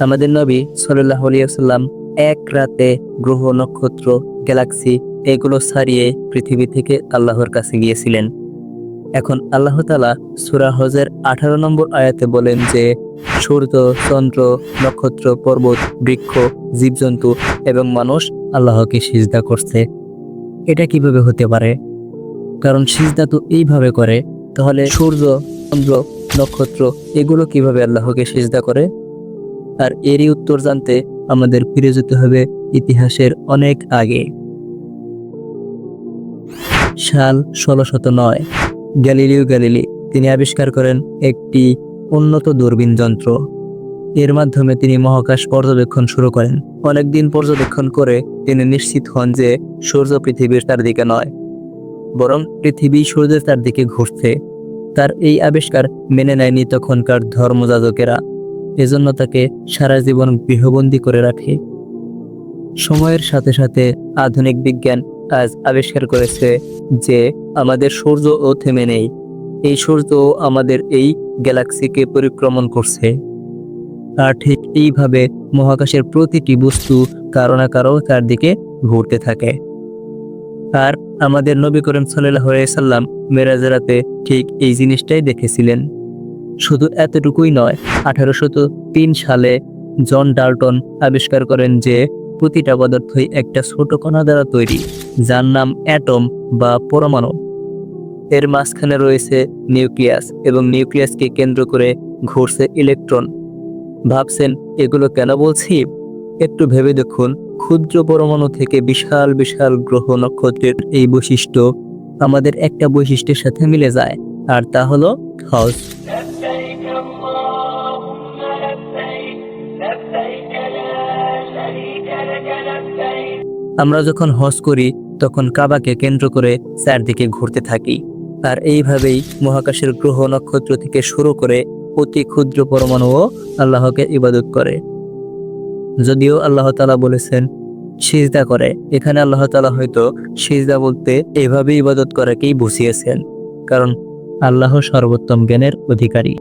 আমাদের নবী সাল্লাহ আলিয়াল্লাম এক রাতে গ্রহ, নক্ষত্র, গ্যালাক্সি এগুলো ছাড়িয়ে পৃথিবী থেকে আল্লাহর কাছে গিয়েছিলেন। এখন আল্লাহ তালা সুরা হজের আঠারো নম্বর আয়াতে বলেন যে, সূর্য, চন্দ্র, নক্ষত্র, পর্বত, বৃক্ষ, জীবজন্তু এবং মানুষ আল্লাহকে সিজদা করছে। এটা কীভাবে হতে পারে? কারণ সিজদা তো এইভাবে করে, তাহলে সূর্য, চন্দ্র, নক্ষত্র এগুলো কীভাবে আল্লাহকে সিজদা করে? আর এরই উত্তর জানতে আমাদের ফিরে যেতে হবে ইতিহাসের অনেক আগে। সাল ষোলোশত নয়। গ্যালিলিও গ্যালিলি, তিনি আবিষ্কার করেন একটি উন্নত দূরবীন যন্ত্র। এর মাধ্যমে তিনি মহাকাশ পর্যবেক্ষণ শুরু করেন। অনেকদিন পর্যবেক্ষণ করে তিনি নিশ্চিত হন যে সূর্য পৃথিবীর তার দিকে নয়, বরং পৃথিবী সূর্যের চারদিকে ঘুরছে। তার এই আবিষ্কার মেনে নেয়নি তখনকার ধর্মযাজকেরা। এজন্য তাকে সারা জীবন গৃহবন্দী করে রাখে। সময়ের সাথে সাথে আধুনিক বিজ্ঞান আজ আবিষ্কার করেছে যে আমাদের সূর্য ও থেমে নেই। এই সূর্য আমাদের এই গ্যালাক্সিকে পরিক্রমণ করছে। আর ঠিক এইভাবে মহাকাশের প্রতিটি বস্তু কারও না কারও চারদিকে ঘুরতে থাকে। আর আমাদের নবী করিম সাল্লাহ সাল্লাম মেরাজরাতে ঠিক এই জিনিসটাই দেখেছিলেন। শুধু এতটুকুই নয় আঠারোশত তিন সালে জন ডাল্টন আবিষ্কার করেন যে প্রতিটা পদার্থই একটা ছোট কণা দ্বারা তৈরি, যার নাম অ্যাটম বা পরমাণু। এর মাঝখানে রয়েছে নিউক্লিয়াস এবং নিউক্লিয়াসকে কেন্দ্র করে ঘুরছে ইলেকট্রন। ভাবছেন, এগুলো কেন বলছি? একটু ভেবে দেখুন, ক্ষুদ্র পরমাণু থেকে বিশাল বিশাল গ্রহ নক্ষত্রের এই বৈশিষ্ট্য আমাদের একটা বৈশিষ্ট্যের সাথে মিলে যায়, আর তা হলো হজ আমরা যখন হজ করি, তখন কাবাকে কেন্দ্র করে চারদিকে ঘুরতে থাকি। আর এইভাবেই মহাকাশের গ্রহ নক্ষত্র থেকে শুরু করে অতি ক্ষুদ্র পরমাণুও আল্লাহকে ইবাদত করে। যদিও আল্লাহ তালা বলেছেন, সিজদা করে। এখানে আল্লাহ তালা হয়তো সিজদা বলতে এভাবে ইবাদত করাকেই বুঝিয়েছেন। কারণ আল্লাহ সর্বোত্তম জ্ঞানের অধিকারী।